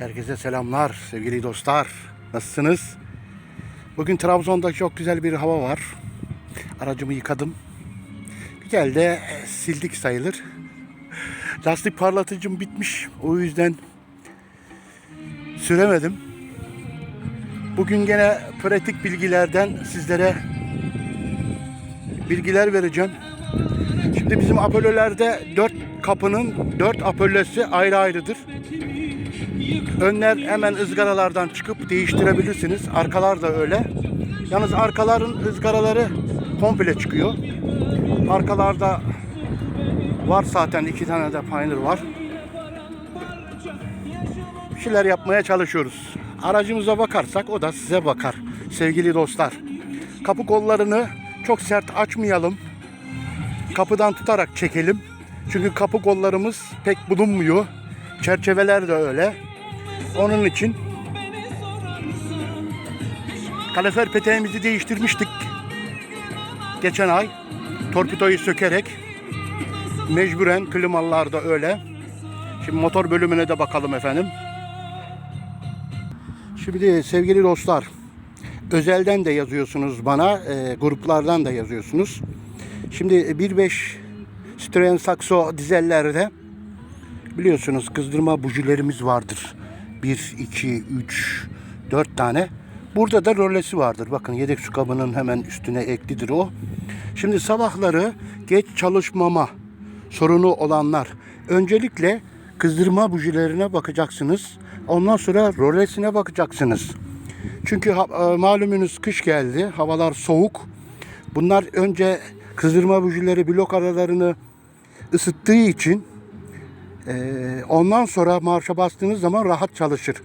Herkese selamlar sevgili dostlar. Nasılsınız? Bugün Trabzon'da çok güzel bir hava var. Aracımı yıkadım. Güzel de e, sildik sayılır. Lastik parlatıcım bitmiş. O yüzden süremedim. Bugün gene pratik bilgilerden sizlere bilgiler vereceğim. Şimdi bizim apölelerde dört kapının dört apölesi ayrı ayrıdır. Önler hemen ızgaralardan çıkıp değiştirebilirsiniz. Arkalar da öyle. Yalnız arkaların ızgaraları komple çıkıyor. Arkalarda var zaten iki tane de Pioneer var. Bir şeyler yapmaya çalışıyoruz. Aracımıza bakarsak o da size bakar sevgili dostlar. Kapı kollarını çok sert açmayalım. Kapıdan tutarak çekelim. Çünkü kapı kollarımız pek bulunmuyor. Çerçeveler de öyle. Onun için kalefer peteğimizi değiştirmiştik. Geçen ay torpidoyu sökerek mecburen klimalar da öyle. Şimdi motor bölümüne de bakalım efendim. Şimdi sevgili dostlar özelden de yazıyorsunuz bana, e, gruplardan da yazıyorsunuz. Şimdi 1.5 Citroen Saxo dizellerde biliyorsunuz kızdırma bujilerimiz vardır. 1, 2, 3, 4 tane. Burada da rölesi vardır. Bakın yedek su kabının hemen üstüne eklidir o. Şimdi sabahları geç çalışmama sorunu olanlar öncelikle kızdırma bujilerine bakacaksınız. Ondan sonra rölesine bakacaksınız. Çünkü e, malumunuz kış geldi. Havalar soğuk. Bunlar önce kızdırma bujileri blok aralarını ısıttığı için ondan sonra marşa bastığınız zaman rahat çalışır.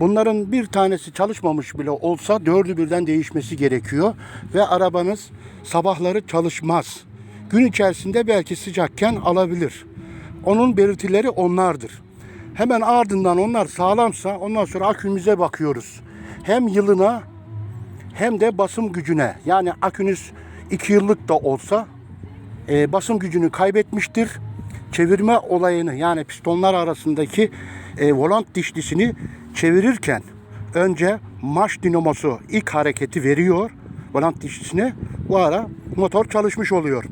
Bunların bir tanesi çalışmamış bile olsa dördü birden değişmesi gerekiyor ve arabanız sabahları çalışmaz. Gün içerisinde belki sıcakken alabilir. Onun belirtileri onlardır. Hemen ardından onlar sağlamsa ondan sonra akümüze bakıyoruz. Hem yılına hem de basım gücüne. Yani akünüz 2 yıllık da olsa e, basım gücünü kaybetmiştir. Çevirme olayını yani pistonlar arasındaki e, volant dişlisini çevirirken önce marş dinamosu ilk hareketi veriyor volant dişlisine. Bu ara motor çalışmış oluyor.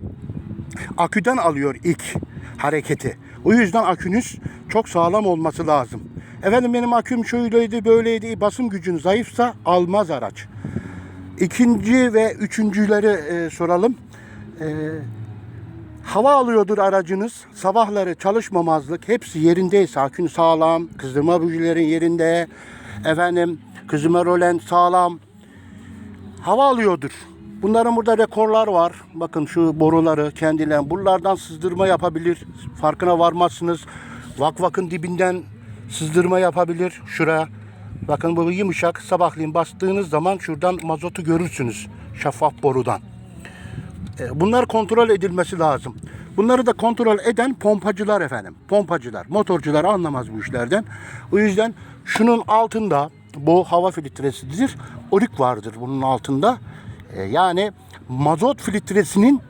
Aküden alıyor ilk hareketi. O yüzden akünüz çok sağlam olması lazım. Efendim benim aküm şöyleydi böyleydi basım gücün zayıfsa almaz araç. İkinci ve üçüncüleri e, soralım. E, hava alıyordur aracınız. Sabahları çalışmamazlık hepsi yerindeyse akün sağlam, kızdırma bujilerin yerinde, efendim kızdırma rolen sağlam. Hava alıyordur. Bunların burada rekorlar var. Bakın şu boruları kendilen. Buralardan sızdırma yapabilir. Farkına varmazsınız. Vakvakın dibinden sızdırma yapabilir. Şuraya. Bakın bu yumuşak. Sabahleyin bastığınız zaman şuradan mazotu görürsünüz. Şeffaf borudan. E, Bunlar kontrol edilmesi lazım. Bunları da kontrol eden pompacılar efendim. Pompacılar, motorcular anlamaz bu işlerden. O yüzden şunun altında bu hava filtresidir. Orik vardır bunun altında. E, Yani mazot filtresinin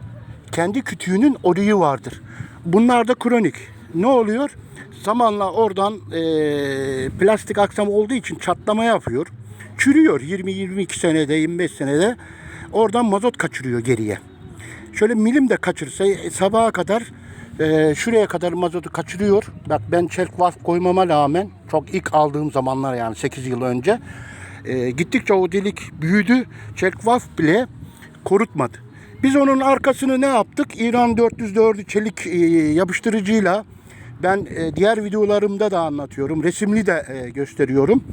kendi kütüğünün oriği vardır. Bunlar da kronik. Ne oluyor? Zamanla oradan e, plastik aksam olduğu için çatlama yapıyor. Çürüyor 20-22 senede 25 senede oradan mazot kaçırıyor geriye. Şöyle milim de kaçırsa e, sabaha kadar e, şuraya kadar mazotu kaçırıyor. Bak ben çelik valf koymama rağmen çok ilk aldığım zamanlar yani 8 yıl önce e, gittikçe o delik büyüdü. Çelik valf bile korutmadı. Biz onun arkasını ne yaptık? İran 404'ü çelik e, yapıştırıcıyla ben e, diğer videolarımda da anlatıyorum. Resimli de e, gösteriyorum.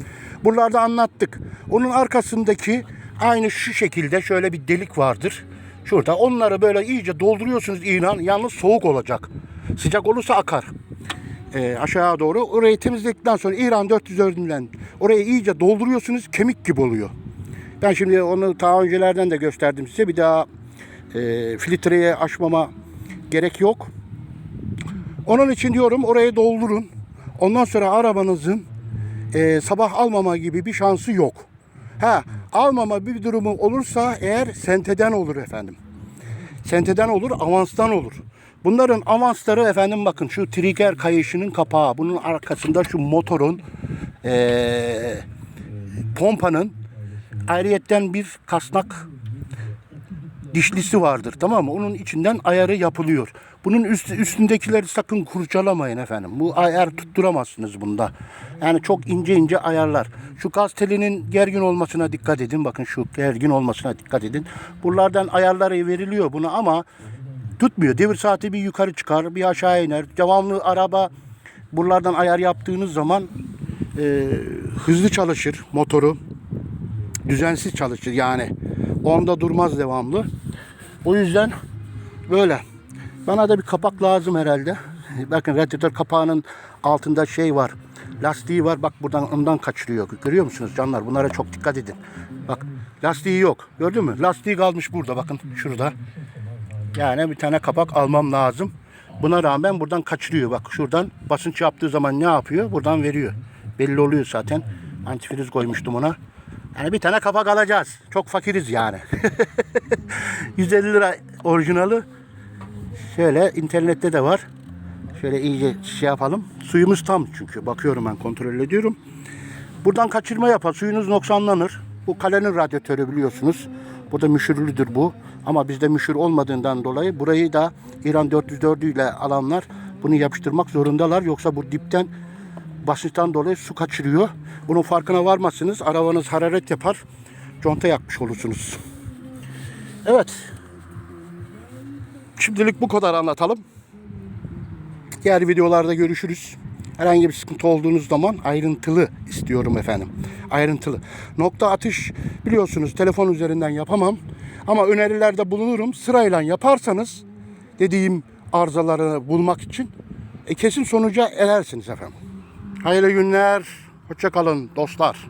Buralarda anlattık. Onun arkasındaki aynı şu şekilde şöyle bir delik vardır. Şurada onları böyle iyice dolduruyorsunuz inan. Yalnız soğuk olacak. Sıcak olursa akar. E, aşağı doğru. Orayı temizledikten sonra İran 404'ünden orayı iyice dolduruyorsunuz. Kemik gibi oluyor. Ben şimdi onu daha öncelerden de gösterdim size. Bir daha e, filtreye açmama gerek yok. Onun için diyorum orayı doldurun. Ondan sonra arabanızın e, sabah almama gibi bir şansı yok. Ha almama bir durumu olursa eğer senteden olur efendim. Senteden olur, avanstan olur. Bunların avansları efendim bakın şu trigger kayışının kapağı. Bunun arkasında şu motorun Ee, pompanın ayrıyetten bir kasnak dişlisi vardır tamam mı? Onun içinden ayarı yapılıyor. Bunun üst, üstündekileri sakın kurcalamayın efendim. Bu ayar tutturamazsınız bunda. Yani çok ince ince ayarlar. Şu gaz telinin gergin olmasına dikkat edin. Bakın şu gergin olmasına dikkat edin. Buralardan ayarları veriliyor buna ama tutmuyor. Devir saati bir yukarı çıkar, bir aşağı iner. Devamlı araba buralardan ayar yaptığınız zaman e, hızlı çalışır motoru düzensiz çalışır yani. Onda durmaz devamlı. O yüzden böyle. Bana da bir kapak lazım herhalde. Bakın radyatör kapağının altında şey var. Lastiği var. Bak buradan ondan kaçırıyor. Görüyor musunuz canlar? Bunlara çok dikkat edin. Bak lastiği yok. Gördün mü? Lastiği kalmış burada. Bakın şurada. Yani bir tane kapak almam lazım. Buna rağmen buradan kaçırıyor. Bak şuradan basınç yaptığı zaman ne yapıyor? Buradan veriyor. Belli oluyor zaten. Antifriz koymuştum ona. Yani bir tane kapak alacağız. Çok fakiriz yani. 150 lira orijinali. Şöyle internette de var. Şöyle iyice şey yapalım. Suyumuz tam çünkü. Bakıyorum ben kontrol ediyorum. Buradan kaçırma yapar. Suyunuz noksanlanır. Bu kalenin radyatörü biliyorsunuz. Bu da müşürlüdür bu. Ama bizde müşür olmadığından dolayı burayı da İran 404 ile alanlar bunu yapıştırmak zorundalar. Yoksa bu dipten basınçtan dolayı su kaçırıyor. Bunun farkına varmazsınız. Arabanız hararet yapar. Conta yakmış olursunuz. Evet. Şimdilik bu kadar anlatalım. Diğer videolarda görüşürüz. Herhangi bir sıkıntı olduğunuz zaman ayrıntılı istiyorum efendim. Ayrıntılı. Nokta atış biliyorsunuz telefon üzerinden yapamam. Ama önerilerde bulunurum. Sırayla yaparsanız dediğim arızaları bulmak için e, kesin sonuca erersiniz efendim. Hayırlı günler. Hoşça kalın dostlar.